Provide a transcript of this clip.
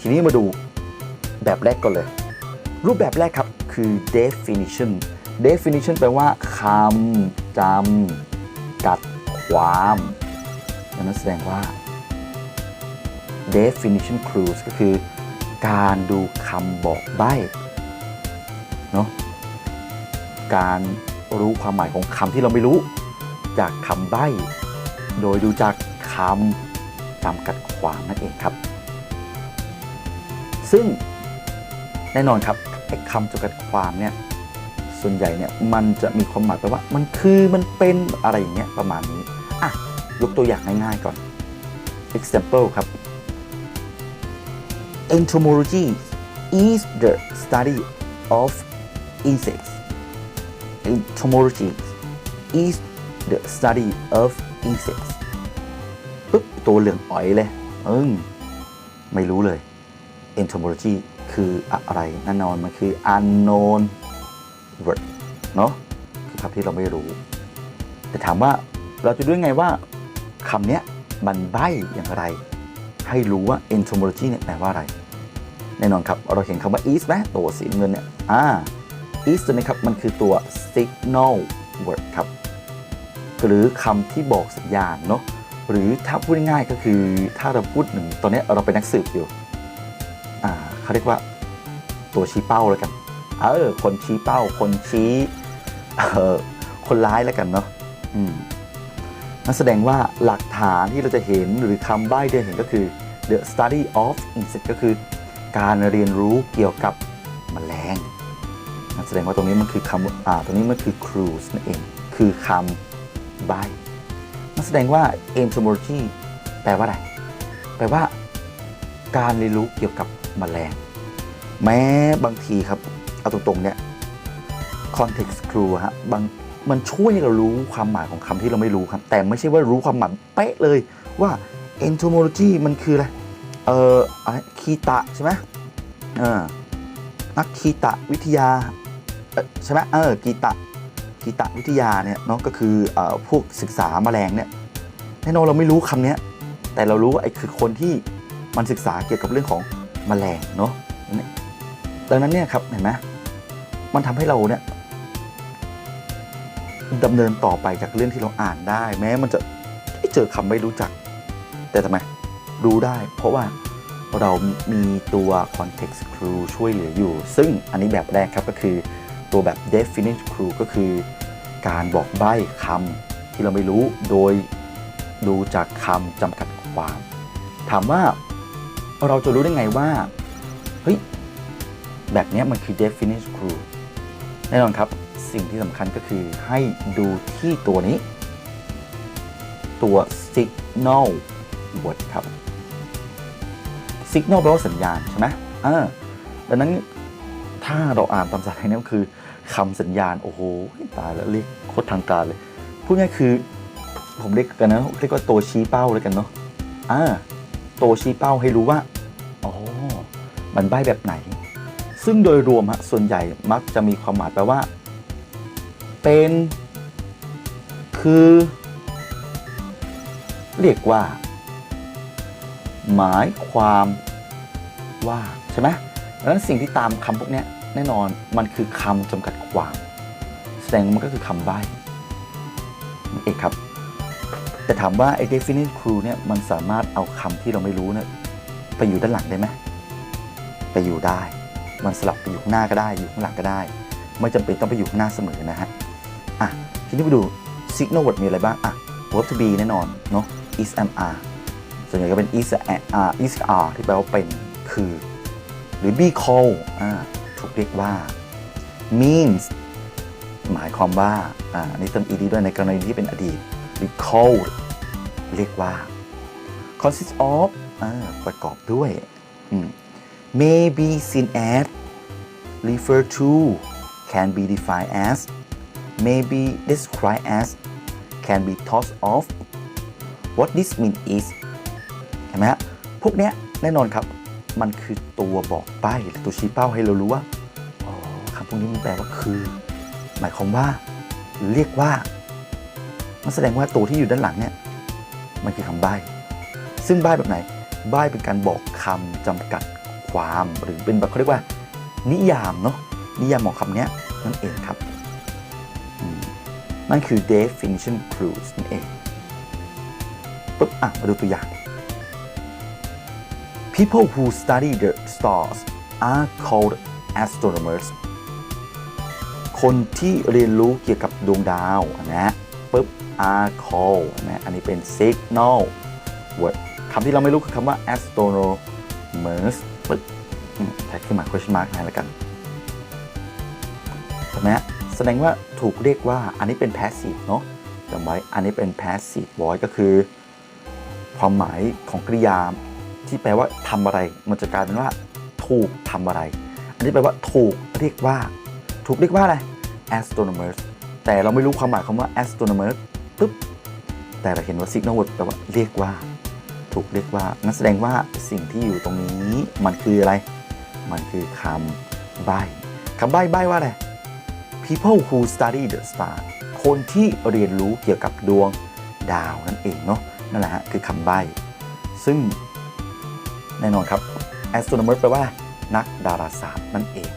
ทีนี้มาดูแบบแรกก่อนเลย รูปแบบแรกครับคือ definition definition แปลว่าคำจำกัดความดังนั้นแสดงว่า definition clues ก็คือการดูคำบอกใบ้เนาะการรู้ความหมายของคำที่เราไม่รู้จากคำใบ้ โดยดูจากคำจำกัดความนั่นเองครับ ซึ่งแน่นอนครับไอ้คำจำกัดความเนี่ยส่วนใหญ่เนี่ยมันจะมีความหมายแปลว่า มันคือมันเป็นอะไรอย่างเงี้ยประมาณนี้อะยกตัวอย่างง่ายๆก่อน example ครับ entomology is the study of insects entomology is the study of insects ปุ๊บตัวเหลืองอ๋อยเลยเอิงไม่รู้เลย entomology คืออะไรแน่นอนมันคือ unknown word เนาะคือคำที่เราไม่รู้ แต่ถามว่าเราจะรู้ไงว่าคำนี้มันใบ้อย่างไร ให้รู้ว่า entomology เนี่ยแปลว่าอะไร แน่นอนครับ เราเห็นคำว่า is ไหมตัวสีน้ำเงินเนี่ยอ่า is ตัวนี้ครับ มันคือตัว signal word ครับ หรือคำที่บอกสัญญาณเนาะหรือถ้าพูดง่ายก็คือถ้าเราพูดหนึ่งตอนนี้เราเป็นนักสืบอยู่ เขาเรียกว่าตัวชี้เป้าแล้วกัน เออ คนชี้เป้า คนชี้เออคนร้ายแล้วกันเนาะอืมนั่นแสดงว่าหลักฐานที่เราจะเห็นหรือคำใบ้ที่เราเห็นก็คือ the study of insect ก็คือ การเรียนรู้เกี่ยวกับแมลงนั่นแสดงว่าตรงนี้มันคือคำอ่าตรงนี้มันคือ clues นั่นเอง คือคำใบ้นั่นแสดงว่า entomology แปลว่าอะไร แปลว่า การเรียนรู้เกี่ยวกับ แมลง แม้บางทีครับ เอาตรงๆเนี่ย context clue ฮะบางมันช่วยให้เรารู้ความหมายของคำที่เราไม่รู้ครับ แต่ไม่ใช่ว่ารู้ความหมายเป๊ะเลยว่า entomology มันคืออะไร เอ่ออะไรคีตะใช่ไหมเออนักคีตะวิทยาใช่ไหมเออกีตะคีตะวิทยาเนี่ยเนาะก็คือเอ่อพวกศึกษาแมลงเนี่ยแน่นอนเราไม่รู้คำนี้แต่เรารู้ว่าไอ้คือคนที่มันศึกษาเกี่ยวกับเรื่องของ แมลงเนาะดังนั้นเนี่ยครับเห็นไหมมันทำให้เราเนี่ยดำเนินต่อไปจากเรื่องที่เราอ่านได้ แม้มันจะเจอคำไม่รู้จัก แต่ทำไมรู้ได้ เพราะว่าเรามีตัว context clue ช่วยเหลืออยู่ ซึ่งอันนี้แบบแรกครับก็คือตัวแบบ definite clue ก็คือ การบอกใบ้คำที่เราไม่รู้โดยดูจากคำจำกัดความ ถามว่า เราจะรู้ได้ไงว่าเฮ้ยแบบนี้มันคือ definite clue แน่นอนครับสิ่งที่สำคัญก็คือให้ดูที่ตัวนี้ ตัว signal word ครับ signal แปลว่าสัญญาณใช่ไหมอ่าดังนั้นถ้าเราอ่านตามภาษาไทยนี่ก็คือคำสัญญาณ โอ้โห ตายแล้วเรียกโคตรทางการเลย พูดง่ายคือ ผมเรียกกันนะเรียกว่าตัวชี้เป้าเลยกันเนาะอ่า ตัวชี้เป้าให้รู้ว่า อ๋อ มันใบแบบไหน ซึ่งโดยรวมฮะส่วนใหญ่มักจะมีความหมายแปลว่า เป็น คือ เรียกว่า หมายความว่า ใช่ไหมดังนั้นสิ่งที่ตามคำพวกนี้แน่นอนมันคือคำจำกัดความ แสดงมันก็คือคำใบ้เองครับ แต่ถามว่าไอ้ definite clue เนี่ยมันสามารถเอาคำที่เราไม่รู้เนี่ยไปอยู่ด้านหลังได้ไหมไปอยู่ได้ มันสลับไปอยู่ข้างหน้าก็ได้ อยู่ข้างหลังก็ได้ ไม่จำเป็นต้องไปอยู่ข้างหน้าเสมอนะฮะ อะ ทีนี้ไปดู signal word มีอะไรบ้าง อะ verb to be แน่นอนเนาะ is am are ส่วนใหญ่ก็เป็น is are is are ที่แปลว่าเป็นคือ หรือ be call อ่าถูกเรียกว่า means หมายความว่า อ่านนี้เติม ed ด้วยในกรณีที่เป็นอดีต หรือ called เรียกว่า consist of ประกอบด้วย may be seen as refer to can be defined as may be described as can be thought of what this mean is เห็นไหมฮะ พวกเนี้ยแน่นอนครับ มันคือตัวบอกใบ้หรือตัวชี้เป้าให้เรารู้ว่า อ๋อคำพวกนี้มันแปลว่าคือ หมายความว่า เรียกว่า มันแสดงว่าตัวที่อยู่ด้านหลังเนี่ยมันคือคำใบ้ ซึ่งใบ้แบบไหน ใบ้เป็นการบอกคำจำกัดความหรือเป็นแบบเขาเรียกว่า นิยามเนาะนิยามของคำนี้นั่นเองครับมนั่นคือ definition clues นั่นเองปุ๊บอะมาดูตัวอย่าง People who study the stars are called astronomers คนที่เรียนรู้เกี่ยวกับดวงดาวนะปุ๊บ are called นะอันนี้เป็น signal word คำที่เราไม่รู้คือคำว่า astronomers ปึ๊บแท็กขึ้นมา question mark ให้แล้วกันใช่ไหมแสดงว่าถูกเรียกว่าอันนี้เป็น passive เนาะจำไว้อันนี้เป็น passive voice ก็คือ ความหมายของกริยาที่แปลว่าทำอะไร มันจะกลายเป็นว่า ถูกทำอะไร อันนี้แปลว่า ถูกเรียกว่า ถูกเรียกว่าอะไร astronomers แต่เราไม่รู้ความหมายคำว่า astronomers ปุ๊บแต่เราเห็นว่า signal word แปลว่าเรียกว่า ถูกเรียกว่างั้นแสดงว่าสิ่งที่อยู่ตรงนี้มันคืออะไร มันคือคำใบ้คำใบ้ใบ้ว่าอะไร people who study the star คนที่เรียนรู้เกี่ยวกับดวงดาวนั่นเองเนาะนั่นแหละฮะคือคำใบ้ ซึ่งแน่นอนครับ astronomer แปลว่านักดาราศาสตร์นั่นเอง